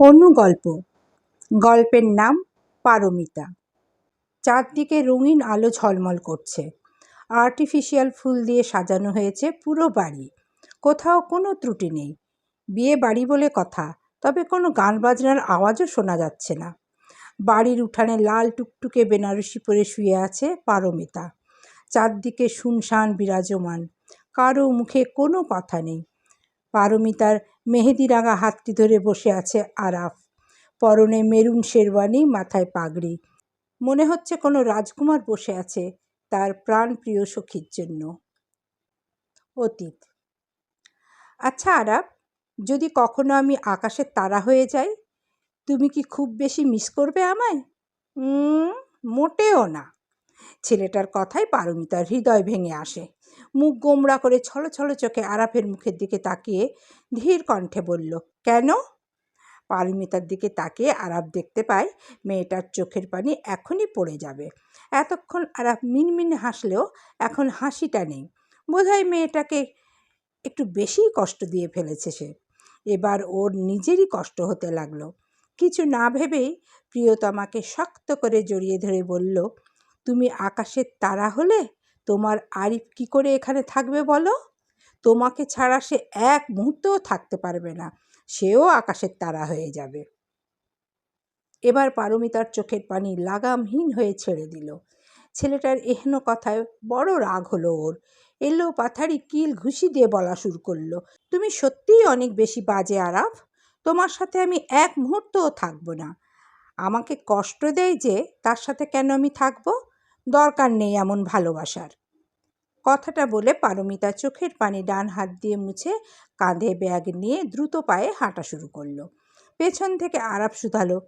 অনুগল্প গল্পের নাম পারমিতা। চারদিকে রঙিন আলো ঝলমল করছে। আর্টিফিশিয়াল ফুল দিয়ে সাজানো হয়েছে পুরো বাড়ি। কোথাও কোনো ত্রুটি নেই। বিয়ে বাড়ি বলে কথা, তবে কোনো গান বাজনার আওয়াজও শোনা যাচ্ছে না। বাড়ির উঠানে লাল টুকটুকে বেনারসি পরে শুয়ে আছে পারমিতা। চারদিকে শুনশান বিরাজমান। কারও মুখে কোনো কথা নেই। পারমিতার মেহেদি রাঙা হাতটি ধরে বসে আছে আরাফ। পরনে মেরুন শেরওয়ানি, মাথায় পাগড়ি। মনে হচ্ছে কোনো রাজকুমার বসে আছে তার প্রাণপ্রিয় সখীর জন্য। অতীত। আচ্ছা আরাফ, যদি কখনো আমি আকাশের তারা হয়ে যাই, তুমি কি খুব বেশি মিস করবে আমায়? মোটেও না। ছেলেটার কথায় পারমিতার হৃদয় ভেঙে আসে। মুখ গোমড়া করে ছলো ছলো চোখে আরাফের মুখের দিকে তাকিয়ে ধীর কণ্ঠে বলল, কেন? পারমিতার দিকে তাকিয়ে আরাফ দেখতে পায় মেয়েটার চোখের পানি এখনই পড়ে যাবে। এতক্ষণ আরাফ মিনমিন হাসলেও এখন হাসিটা নেই। বোধহয় মেয়েটাকে একটু বেশিই কষ্ট দিয়ে ফেলেছে সে। এবার ওর নিজেরই কষ্ট হতে লাগল। কিছু না ভেবেই প্রিয়তমাকে শক্ত করে জড়িয়ে ধরে বলল, তুমি আকাশের তারা হলে তোমার আরিফ কি করে এখানে থাকবে বলো? তোমাকে ছাড়া সে এক মুহূর্তও থাকতে পারবে না। সেও আকাশের তারা হয়ে যাবে। এবার পারমিতার চোখের পানি লাগামহীন হয়ে ছেড়ে দিল। ছেলেটার এহেন কথায় বড় রাগ হলো ওর। এলো পাথারি কিল ঘুষি দিয়ে বলা শুরু করল, তুমি সত্যিই অনেক বেশি বাজে আরাফ। তোমার সাথে আমি এক মুহূর্তও থাকব না। আমাকে কষ্ট দেয় যে তার সাথে কেন আমি থাকব? দরকার নেই এমন ভালোবাসার। কথাটা বলে পারমিতা চোখের পানি ডান হাত দিয়ে মুছে কাঁধে ব্যাগ নিয়ে দ্রুত পায়ে হাঁটা শুরু করল। পেছন থেকে আরাপ শুধালো,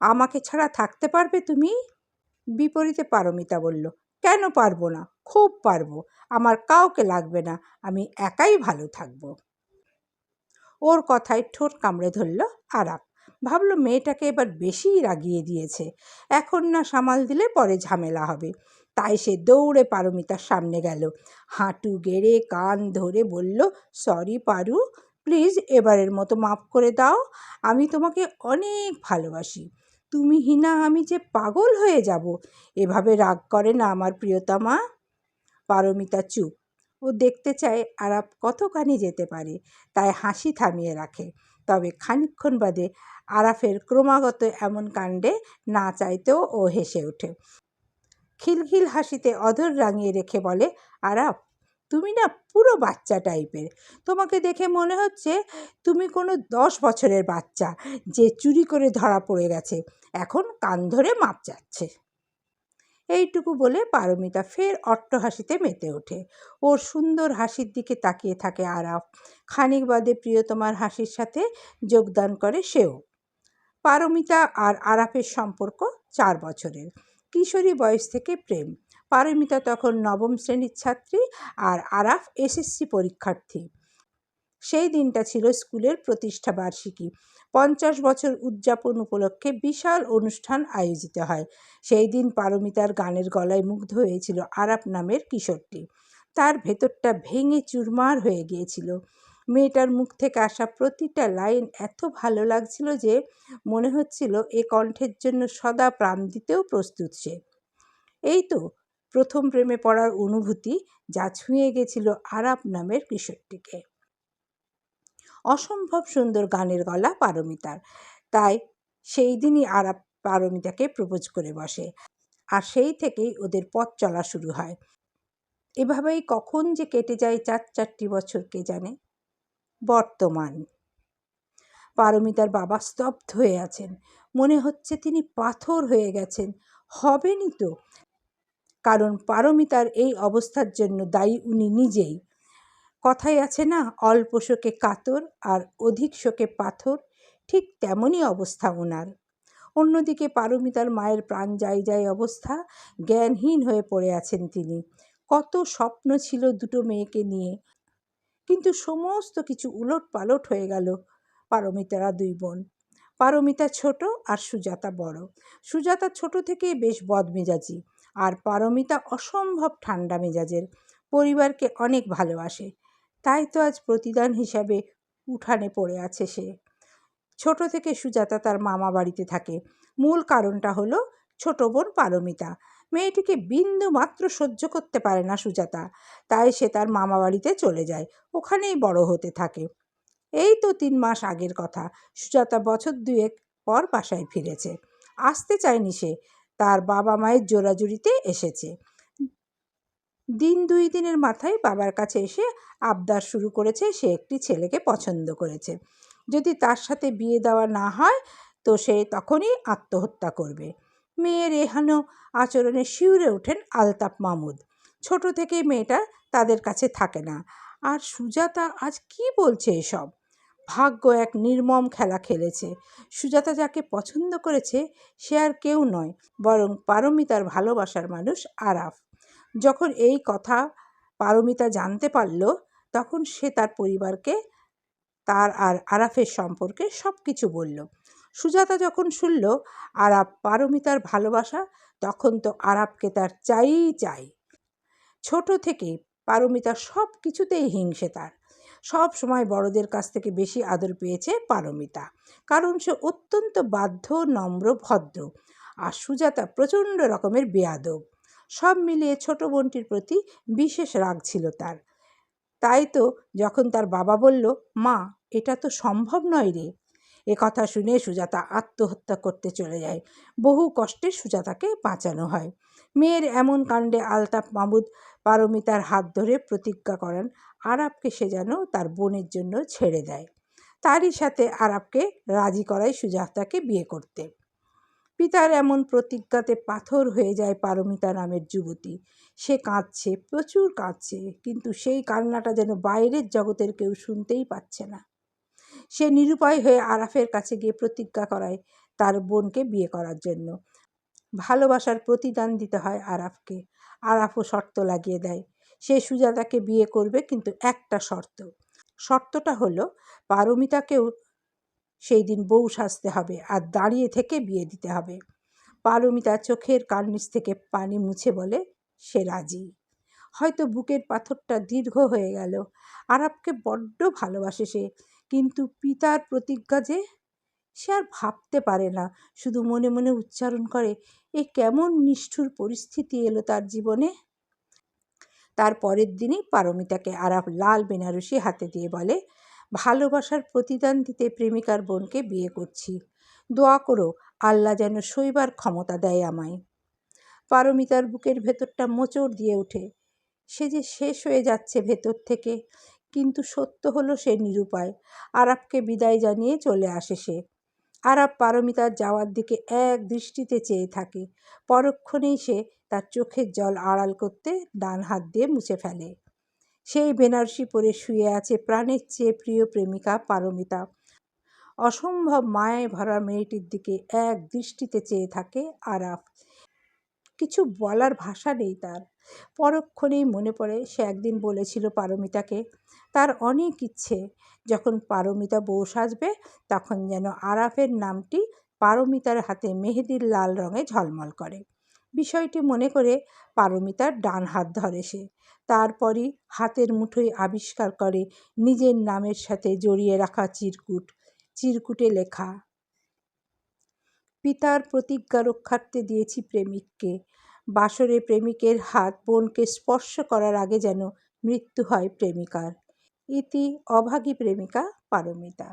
আমাকে ছাড়া থাকতে পারবে তুমি? বিপরীতে পারমিতা বলল, কেন পারব না? খুব পারব। আমার কাউকে লাগবে না। আমি একাই ভালো থাকব। ওর কথায় ঠোঁট কামড়ে ধরল আরাপ। ভাবলো মেয়েটাকে এবার বেশিই রাগিয়ে দিয়েছে। এখন না সামাল দিলে পরে ঝামেলা হবে। তাই সে দৌড়ে পারমিতার সামনে গেল। হাঁটু গেড়ে কান ধরে বলল, সরি পারু, প্লিজ এবারের মতো মাফ করে দাও, আমি তোমাকে অনেক ভালোবাসি। তুমি হিনা, আমি যে পাগল হয়ে যাব, এভাবে রাগ করে না আমার প্রিয়তমা? পারমিতা চুপ। ও দেখতে চায় আরাপ কতখানি যেতে পারে, তাই হাসি থামিয়ে রাখে। তবে খানিক্ষণ বাদে আরাফের ক্রমাগত এমন কাণ্ডে না চাইতেও ও হেসে ওঠে। খিলখিল হাসিতে অধর রাঙিয়ে রেখে বলে, আরাফ, তুমি না পুরো বাচ্চা টাইপের। তোমাকে দেখে মনে হচ্ছে তুমি কোনো দশ বছরের বাচ্চা যে চুরি করে ধরা পড়ে গেছে। এখন কান ধরে মাপ যাচ্ছে এইটুকু বলে পারমিতা ফের অট্টহাসিতে মেতে ওঠে। ওর সুন্দর হাসির দিকে তাকিয়ে থাকে আরাফ। খানিক বাদে প্রিয়তমার হাসির সাথে যোগদান করে সেও। পারমিতা আর আরাফের সম্পর্ক চার বছরের। কিশোরী বয়স থেকে প্রেম। পারমিতা তখন নবম শ্রেণির ছাত্রী আর আরাফ এসএসসি পরীক্ষার্থী। সেই দিনটা ছিল স্কুলের প্রতিষ্ঠা বার্ষিকী। পঞ্চাশ বছর উদযাপন উপলক্ষে বিশাল অনুষ্ঠান আয়োজিত হয়। সেই দিন পারমিতার গানের গলায় মুগ্ধ হয়েছিল আরাপ নামের কিশোরটি। তার ভেতরটা ভেঙে চুরমার হয়ে গিয়েছিল। মেয়েটার মুখ থেকে আসা প্রতিটা লাইন এত ভালো লাগছিল যে মনে হচ্ছিল এ কণ্ঠের জন্য সদা প্রাণ দিতেও প্রস্তুত সে। এই তো প্রথম প্রেমে পড়ার অনুভূতি যা ছুঁয়ে গেছিল আরাপ নামের কিশোরটিকে। অসম্ভব সুন্দর গানের গলা পারমিতার। তাই সেই দিনই আরাপ পারমিতাকে প্রপোজ করে বসে। আর সেই থেকেই ওদের পথ চলা শুরু হয়। এভাবেই কখন যে কেটে যায় চার চারটি বছর, কে জানে? বর্তমান। পারমিতার বাবা স্তব্ধ হয়ে আছেন। মনে হচ্ছে তিনি পাথর হয়ে গেছেন। হবেনই তো। কারণ পারমিতার এই অবস্থার জন্য দায়ী উনি নিজেই। কথাই আছে না, অল্প শোকে কাতর আর অধিক শোকে পাথর, ঠিক তেমনই অবস্থা ওনার। অন্যদিকে পারমিতার মায়ের প্রাণ যাই যাই অবস্থা, জ্ঞানহীন হয়ে পড়ে আছেন তিনি। কত স্বপ্ন ছিল দুটো মেয়েকে নিয়ে। কিন্তু সমস্ত কিছু উলট পালট হয়ে গেল পারমিতারা দুই বোন। পারমিতা ছোট আর সুজাতা বড়। সুজাতা ছোট থেকেই বেশ বদমেজাজি। আর পারমিতা অসম্ভব ঠান্ডা মেজাজের। পরিবারকে অনেক ভালোবাসে। তাই তো আজ প্রতিদান হিসাবে উঠানে পড়ে আছে সে। ছোট থেকে সুজাতা তার মামা বাড়িতে থাকে। মূল কারণটা হলো ছোট বোন পারমিতা। মেয়েটিকে বিন্দু মাত্র সহ্য করতে পারে না সুজাতা। তাই সে তার মামা বাড়িতে চলে যায়। ওখানেই বড় হতে থাকে। এই তো তিন মাস আগের কথা। সুজাতা বছর দুয়েক পর বাসায় ফিরেছে। আসতে চায়নি সে। তার বাবা মায়ের জোরাজুরিতে এসেছে। দিন দুই দিনের মাথায় বাবার কাছে এসে আবদার শুরু করেছে, সে একটি ছেলেকে পছন্দ করেছে। যদি তার সাথে বিয়ে দেওয়া না হয়, তো সে তখনই আত্মহত্যা করবে। মেয়ের এহান আচরণে শিউরে ওঠেন আলতাপ মামুদ ছোট থেকে মেয়েটা তাদের কাছে থাকে না। আর সুজাতা আজ কি বলছে এসব? ভাগ্য এক নির্মম খেলা খেলেছে। সুজাতা যাকে পছন্দ করেছে, সে আর কেউ নয়, বরং পারমিতার ভালোবাসার মানুষ আরাফ। যখন এই কথা পারমিতা জানতে পারল, তখন সে তার পরিবারকে, তার আর আরাফের সম্পর্কে সব কিছু বলল। সুজাতা যখন শুনল আরাপ পারমিতার ভালোবাসা, তখন তো আরাপকে তার চাই চাই। ছোট থেকে পারমিতা সব কিছুতেই হিংসে তার। সব সময় বড়দের কাছ থেকে বেশি আদর পেয়েছে পারমিতা, কারণ সে অত্যন্ত বাধ্য, নম্র, ভদ্র। আর সুজাতা প্রচণ্ড রকমের বেয়াদব। সব মিলিয়ে ছোট বোনটির প্রতি বিশেষ রাগ ছিল তার। তাই তো যখন তার বাবা বলল, মা, এটা তো সম্ভব নয় রে। এ কথা শুনে সুজাতা আত্মহত্যা করতে চলে যায়। বহু কষ্টে সুজাতাকে বাঁচানো হয়। মেয়ের এমন কাণ্ডে আলতাফ মাহমুদ পারমিতার হাত ধরে প্রতিজ্ঞা করেন আরাবকে সে যেন তার বোনের জন্য ছেড়ে দেয়। তারই সাথে আরাবকে রাজি করায় সুজাতাকে বিয়ে করতে। পিতার এমন প্রতিজ্ঞাতে পাথর হয়ে যায় পারমিতা নামের যুবতী। সে কাঁদছে, প্রচুর কাঁদছে, কিন্তু সেই কান্নাটা যেন বাইরের জগতের কেউ শুনতেই পাচ্ছে না। সে নিরুপায় হয়ে আরাফের কাছে গিয়ে প্রতিজ্ঞা করায় তার বোনকে বিয়ে করার জন্য। ভালোবাসার প্রতিদান দিতে হয় আরাফকে। আরাফও শর্ত লাগিয়ে দেয়। সে সুজাতাকে বিয়ে করবে কিন্তু একটা শর্ত। শর্তটা হলো, পারমিতাকেও সেই দিন বউ সাজতে হবে আর দাঁড়িয়ে থেকে বিয়ে দিতে হবে। পারমিতা চোখের কার্নিশ থেকে পানি মুছে বলে, সে রাজি। হয়তো বুকের পাথরটা দীর্ঘ হয়ে গেল। আরাবকে বড্ড ভালোবাসে সে। কিন্তু পিতার প্রতিজ্ঞা যে, সে আর ভাবতে পারে না। শুধু মনে মনে উচ্চারণ করে, এ কেমন নিষ্ঠুর পরিস্থিতি এলো তার জীবনে? তার পরের দিনই পারমিতাকে আরাফ লাল বেনারসি হাতে দিয়ে বলে ভালোবাসার প্রতিদান দিতে প্রেমিকার বোনকে বিয়ে করছি। দোয়া করো, আল্লাহ যেন শৈবার ক্ষমতা দেয় আমায়। পারমিতার বুকের ভেতরটা মোচড় দিয়ে ওঠে। সে যে শেষ হয়ে যাচ্ছে ভেতর থেকে, কিন্তু সত্য হলো সে নিরুপায়। আরাবকে বিদায় জানিয়ে চলে আসে সে। আরাব পারমিতার যাওয়ার দিকে এক দৃষ্টিতে চেয়ে থাকে। পরক্ষণেই সে তার চোখের জল আড়াল করতে ডান হাত দিয়ে মুছে ফেলে। সেই বেনারসি পরে শুয়ে আছে প্রাণের চেয়ে প্রিয় প্রেমিকা পারমিতা। অসম্ভব মায়ায় ভরা মেয়েটির দিকে এক দৃষ্টিতে চেয়ে থাকে আরাফ। কিছু বলার ভাষা নেই তার। পরক্ষণেই মনে পড়ে, সে একদিন বলেছিল পারমিতাকে, তার অনেক ইচ্ছে। যখন পারমিতা বউ সাজবে, তখন যেন আরাফের নামটি পারমিতার হাতে মেহেদির লাল রঙে ঝলমল করে। বিষয়টি মনে করে পারমিতার ডান হাত ধরে সে। তারপরই হাতের মুঠোয় আবিষ্কার করে নিজের নামের সাথে জড়িয়ে রাখা চিরকুট। চিরকুটে লেখা, পিতার প্রতিজ্ঞা রক্ষার্থে দিয়েছি প্রেমিককে। বাসরে প্রেমিকের হাত বোনকে স্পর্শ করার আগে যেন মৃত্যু হয় প্রেমিকার। ইতি অভাগী প্রেমিকা পারমিতা।